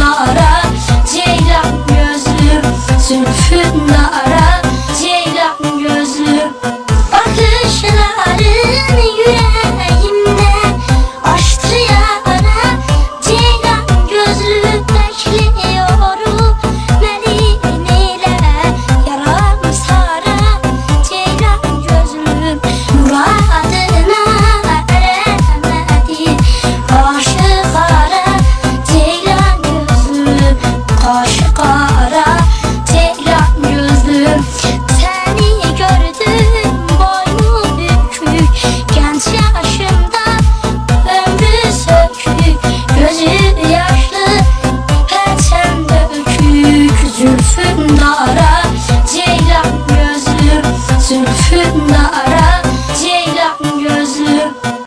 nara Ceylan gözlüm. Zülfün nara Gözü yaşlı pençem dökük Zülfün dara